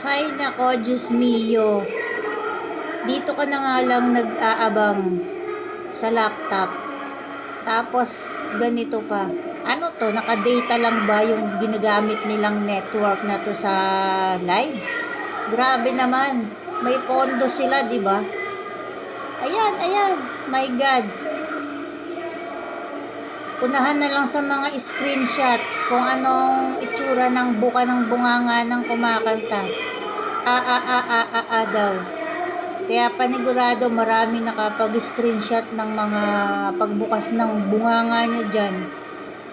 Hay nako, Diyos mio. Dito ka na nga lang nag-aabang sa laptop. Tapos, ganito pa. Ano to? Nakadata lang ba yung ginagamit nilang network na to sa live? Grabe naman. May pondo sila, di ba? Ayan, ayan. My God. Unahan na lang sa mga screenshot kung anong itsura ng buka ng bunganga ng kumakanta. A a a a a a daw. Kaya panigurado marami nakapag-screenshot ng mga pagbukas ng bunganga niya dyan.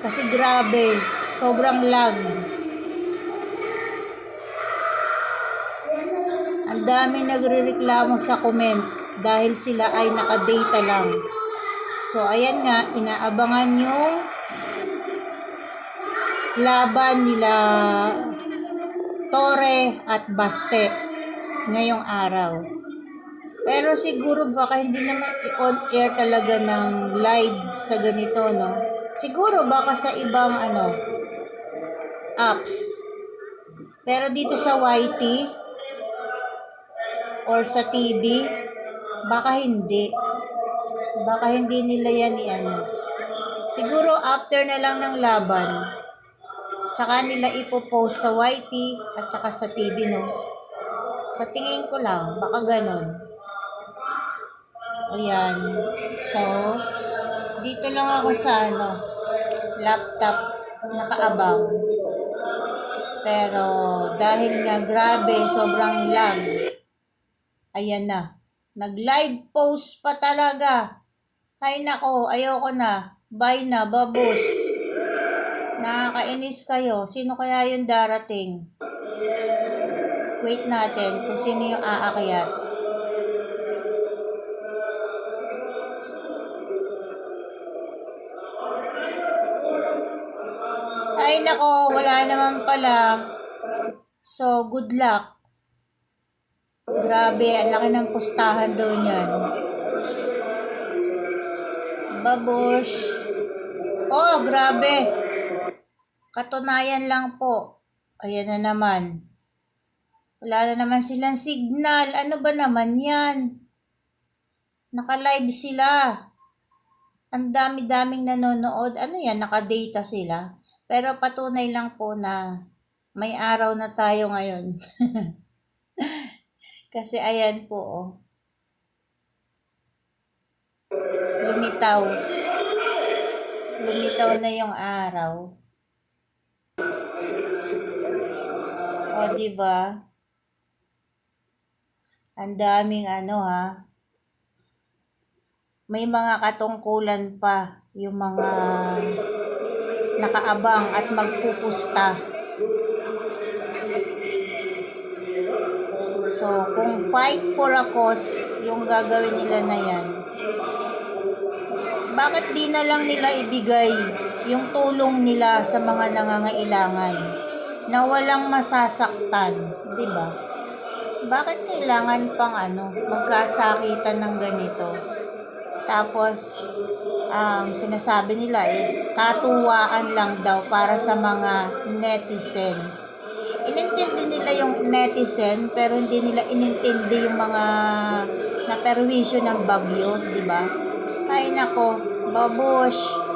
Kasi grabe, sobrang lag. Ang dami nagrereklamo sa comment dahil sila ay nakadata lang. So, ayan nga, inaabangan yung laban nila Tore at Baste ngayong araw. Pero siguro baka hindi naman i-on air talaga ng live sa ganito, no? Siguro baka sa ibang ano, apps. Pero dito sa YT or sa TV, baka hindi. Baka hindi nila yan i-ano. Siguro after na lang ng laban, saka nila ipopost sa YT at saka sa TV, no? Sa tingin ko lang, baka ganon. Ayan. So, dito lang ako sa ano, laptop nakaabang. Pero dahil nga grabe, sobrang lag. Ayan na. Nag-live post pa talaga. Ay nako, ayoko na. Bye na, babos. Nakakainis kayo. Sino kaya yung darating? Wait natin kung sino yung aakyat. Ay nako, wala naman pala. So, good luck. Grabe, ang laki ng pustahan daw niyan. Babush. Oh, grabe. Katunayan lang po. Ayan na naman. Wala na naman silang signal. Ano ba naman yan? Naka-live sila. Ang dami-daming nanonood. Ano yan? Naka-data sila. Pero patunay lang po na may araw na tayo ngayon. Kasi ayan po, oh. Lumitaw. Lumitaw na yung araw. O, di ba? Ang daming ano, ha? May mga katungkulan pa yung mga nakaabang at magpupusta. So, kung fight for a cause yung gagawin nila na yan, bakit di na lang nila ibigay yung tulong nila sa mga nangangailangan na walang masasaktan, di ba? Bakit kailangan pang ano, magkasakitan ng ganito? Tapos, ang sinasabi nila is katuwaan lang daw para sa mga netizen. Inintindi nila yung netizen pero hindi nila inintindi yung mga naperwisyo ng bagyo, di ba? Ay nako, babush.